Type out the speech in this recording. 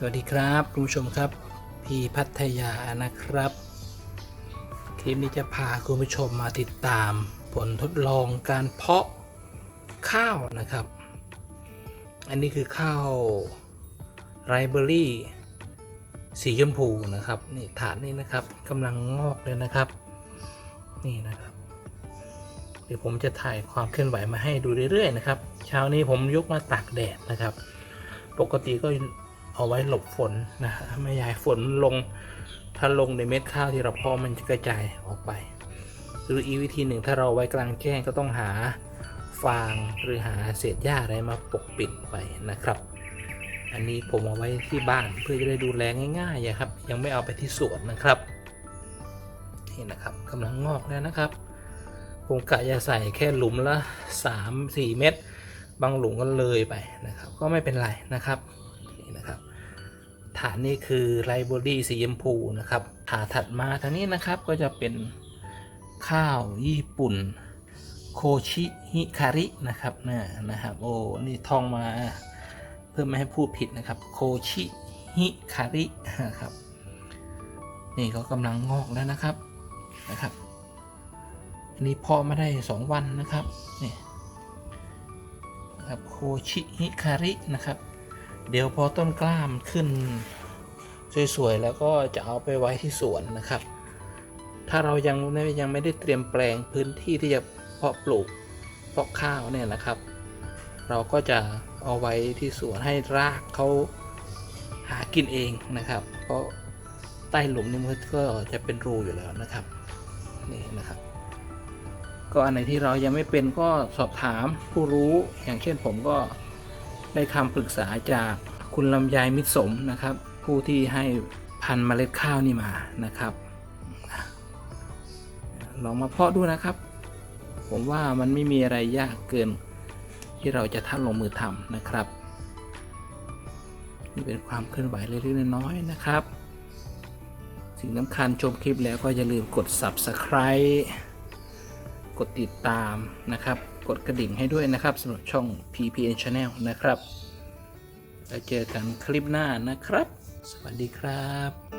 สวัสดีครับคุณผู้ชมครับ พี่พัทยานะครับ คลิปนี้จะพาคุณผู้ชมมาติดตาม ผลทดลองการเพาะข้าวนะครับ อันนี้คือข้าวไรเบอรี่สีชมพูนะครับนี่ฐานนี้นะครับกำลังงอกเลยนะครับ นี่นะครับ เดี๋ยวผมจะถ่ายความเคลื่อนไหวมาให้ดูเรื่อยๆนะครับ เช้านี้ผมยกมาตากแดดนะครับ ปกติก็ เอาไว้หลบฝนนะไม่อยากให้ฝนลง ถ้าลงในเม็ดข้าวที่เราเพาะมันจะกระจายออกไป หรืออีกวิธีหนึ่งถ้าเราไว้กลางแจ้งก็ต้องหาฟางหรือหาเศษหญ้าอะไรมาปกปิดไปนะครับ อันนี้ผมเอาไว้ที่บ้านเพื่อจะได้ดูแลง่ายๆอะครับ ยังไม่เอาไปที่สวนนะครับนี่นะครับกำลังงอกแล้วนะครับ ผมกะจะใส่แค่หลุมละ 3-4 เม็ดบางหลุมก็เลยไปนะครับ ก็ไม่เป็นไรนะครับนี่นะครับ ฐานนี้คือไรเบอรี่สีชมพูนะครับฐานถัดมาทางนี้นะครับก็จะเป็นข้าวญี่ปุ่นโคชิฮิคารินะครับนะนะครับโอ้นี่ท่องมาเพื่อไม่ให้พูดผิดนะครับโคชิฮิคารินะครับนี่ก็กำลังงอกแล้วนะครับนะครับอันนี้เพาะมาได้ 2 วันนะครับนี่นะครับโคชิฮิคารินะครับ เดี๋ยวพอต้นกล้ามขึ้น สวยๆแล้วก็จะเอาไปไว้ที่สวนนะครับ ถ้าเรายังยังไม่ได้เตรียมแปลงพื้นที่ที่จะเพาะปลูกเพาะข้าวเนี่ยนะครับ เราก็จะเอาไว้ที่สวนให้รากเขาหากินเองนะครับ เพราะใต้หลุมนี่มันก็จะเป็นรูอยู่แล้วนะครับนี่นะครับ ก็อันไหนที่เรายังไม่เป็นก็สอบถามผู้รู้อย่างเช่นผมก็ ได้คำปรึกษาจากคุณลำไยมิตรสมนะครับ ผู้ที่ให้พันธุ์เมล็ดข้าวนี่มานะครับ ลองมาเพาะดูนะครับ ผมว่ามันไม่มีอะไรยากเกินที่เราจะท่านลงมือทำนะครับ นี่เป็นความเคลื่อนไหวเล็กๆน้อยๆนะครับ สิ่งสำคัญชมคลิปแล้วก็อย่าลืมกด subscribe กดติดตามนะครับ กดกระดิ่งให้ด้วยนะครับสำหรับช่อง PPN Channel นะครับแล้วเจอกันคลิปหน้านะครับ สวัสดีครับ